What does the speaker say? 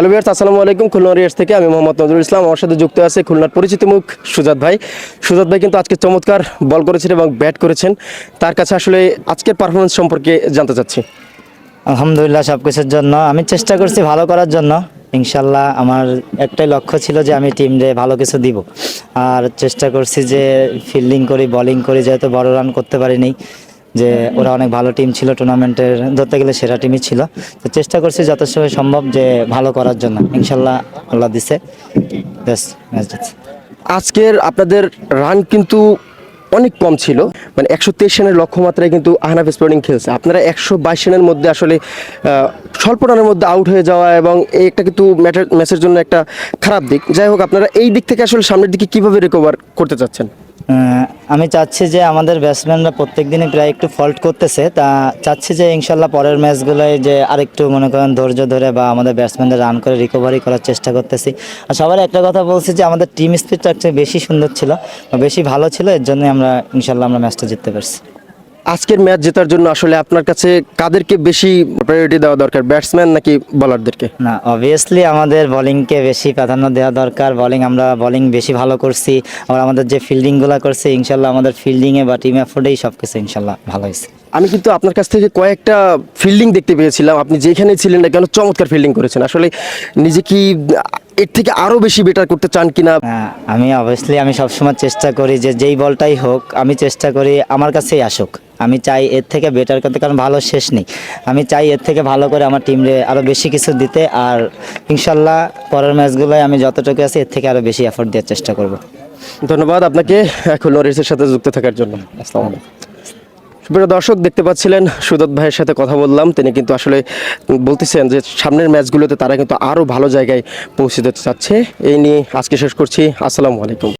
Hello বিয়ার্স আসসালামু আলাইকুম। খুলনা রিয়ার্স থেকে আমি মোহাম্মদ নজরুল ইসলাম। আমার সাথে যুক্ত আছে খুলনার পরিচিত মুখ সুজাত ভাই। সুজাত ভাই কিন্তু আজকে চমৎকার বল করেছেন এবং ব্যাট করেছেন। তার কাছে আসলে আজকের পারফরমেন্স সম্পর্কে জানতে চাচ্ছি। আলহামদুলিল্লাহ সব কিছুর জন্য। আমি চেষ্টা করছি ভালো করার জন্য। ইনশাল্লাহ আমার একটাই লক্ষ্য ছিল যে আমি টিম টিমরে ভালো কিছু দিব। আর চেষ্টা করছি যে ফিল্ডিং করি বলিং করি, যেহেতু বড় রান করতে পারিনি। যে ওরা অনেক ভালো টিম ছিল টুর্নামেন্টের ধরতে গেলে সেরা টিমই ছিল। তো চেষ্টা করছি যথেষ্ট সম্ভব যে ভালো করার জন্য। ইনশাল্লাহ আল্লাহ দিছে। আজকের আপনাদের রান কিন্তু অনেক কম ছিল। মানে একশো তেইশ রানের লক্ষ্যমাত্রায় কিন্তু আহনাফ স্পোর্টিং খেলছে। আপনারা একশো বাইশ রানের মধ্যে আসলে স্বল্প রানের মধ্যে আউট হয়ে যাওয়া এবং এই একটা কিন্তু ম্যাচের ম্যাচের জন্য একটা খারাপ দিক। যাই হোক আপনারা এই দিক থেকে আসলে সামনের দিকে কীভাবে রিকভার করতে চাচ্ছেন? আমি চাচ্ছি যে আমাদের ব্যাটসম্যানরা প্রত্যেক দিনই প্রায় একটু ফল্ট করতেছে। তা চাচ্ছি যে ইনশাল্লাহ পরের ম্যাচগুলোয় যে আরেকটু মনে করেন ধৈর্য ধরে বা আমাদের ব্যাটসম্যানদের রান করে রিকভারি করার চেষ্টা করতেছি। আর সবার একটা কথা বলছি যে আমাদের টিম স্পিডটা একটু বেশি সুন্দর ছিল বা বেশি ভালো ছিল, এর জন্যই আমরা ইনশাল্লাহ আমরা ম্যাচটা জিততে পারছি। আজকের ম্যাচ জেতার জন্য আসলে আপনার কাছে কাদেরকে বেশি প্রায়োরিটি দেওয়া দরকার? ব্যাটসম্যান নাকি বলারদেরকে না অবভিয়াসলি আমাদের বোলিংকে বেশি প্রাধান্য দেওয়া দরকার। বোলিং আমরা বোলিং বেশি ভালো করছি। আবার আমাদের যে ফিল্ডিংগুলো করছি ইনশাল্লাহ আমাদের ফিল্ডিংয়ে বা টিম এফোর্টেই সব কিছু ইনশাল্লাহ ভালো হয়েছে। আমি কিন্তু আপনার কাছ থেকে কয়েকটা ফিল্ডিং দেখতে পেয়েছিলাম। আপনি যেখানেই ছিলেন না কেন চমৎকার ফিল্ডিং করেছেন। আসলে নিজে কি এর থেকে আরও বেশি বেটার করতে চান কিনা? আমি অবভিয়াসলি আমি সবসময় চেষ্টা করি যে যেই বলটাই হোক আমি চেষ্টা করি আমার কাছেই আসুক। আমি চাই এর থেকে বেটার করতে, কারণ ভালো শেষ নেই। আমি চাই এর থেকে ভালো করে আমার টিমরে আরও বেশি কিছু দিতে, আর ইনশাল্লাহ পরের ম্যাচগুলোয় আমি যতটুকু আছি এর থেকে আরও বেশি এফোর্ট দেওয়ার চেষ্টা করব। ধন্যবাদ আপনাকে এখন নরিসের সাথে যুক্ত থাকার জন্য। আসসালামু আলাইকুম। সুপ্রিয় দর্শক, দেখতে পাচ্ছিলেন, সুদত ভাইয়ের সাথে কথা বললাম। তিনি কিন্তু আসলে বলতেছেন যে সামনের ম্যাচগুলোতে তারা কিন্তু আরও ভালো জায়গায় পৌঁছে যেতে চাচ্ছে। এই নিয়ে আজকে শেষ করছি। আসসালামু আলাইকুম।